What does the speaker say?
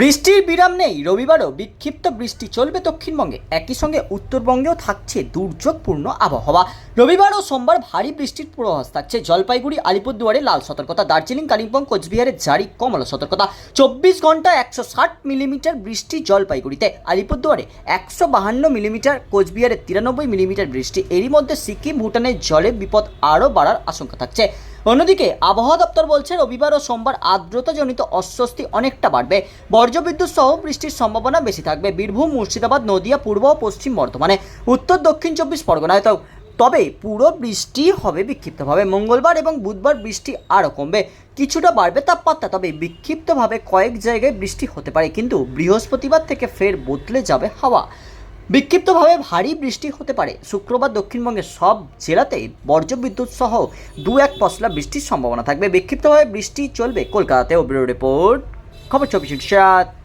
বৃষ্টির বিরাম নেই, রবিবারও বিক্ষিপ্ত বৃষ্টি চলবে দক্ষিণবঙ্গে। একই সঙ্গে উত্তরবঙ্গেও থাকছে দুর্যোগপূর্ণ আবহাওয়া। রবিবার ও সোমবার ভারী বৃষ্টির পূর্বাভাস থাকছে। জলপাইগুড়ি, আলিপুরদুয়ারে লাল সতর্কতা, দার্জিলিং, কালিম্পং, কোচবিহারে জারি কমলা সতর্কতা। চব্বিশ ঘণ্টা একশো ষাট মিলিমিটার বৃষ্টি জলপাইগুড়িতে, আলিপুরদুয়ারে একশো বাহান্ন মিলিমিটার, কোচবিহারে তিরানব্বই মিলিমিটার বৃষ্টি। এরই মধ্যে সিকিম, ভুটানের জলে বিপদ আরও বাড়ার আশঙ্কা থাকছে। অন্যদিকে, আবহাওয়া দপ্তর বলছে রবিবার ও সোমবার আর্দ্রতাজনিত অস্বস্তি অনেকটা বাড়বে। বজ্রবিদ্যুৎ সহ বৃষ্টির সম্ভাবনা বেশি থাকবে। বীরভূম, মুর্শিদাবাদ, নদিয়া, পূর্ব ও পশ্চিম বর্ধমানে। উত্তর, দক্ষিণ চব্বিশ পরগনায় তো, তবে পুরো বৃষ্টি হবে বিক্ষিপ্তভাবে। মঙ্গলবার এবং বুধবার বৃষ্টি আরও কমবে। কিছুটা বাড়বে তাপমাত্রা, তবে বিক্ষিপ্তভাবে কয়েক জায়গায় বৃষ্টি হতে পারে। কিন্তু বৃহস্পতিবার থেকে ফের বদলে যাবে হাওয়া। বিক্ষিপ্তভাবে ভারী বৃষ্টি হতে পারে। শুক্রবার দক্ষিণবঙ্গের সব জেলাতেই বজ্রবিদ্যুৎ সহ দু এক পশলা বৃষ্টির সম্ভাবনা থাকবে। বিক্ষিপ্তভাবে বৃষ্টি চলবে কলকাতাতেও। ব্যুরো রিপোর্ট, খবর চব্বিশ সাত।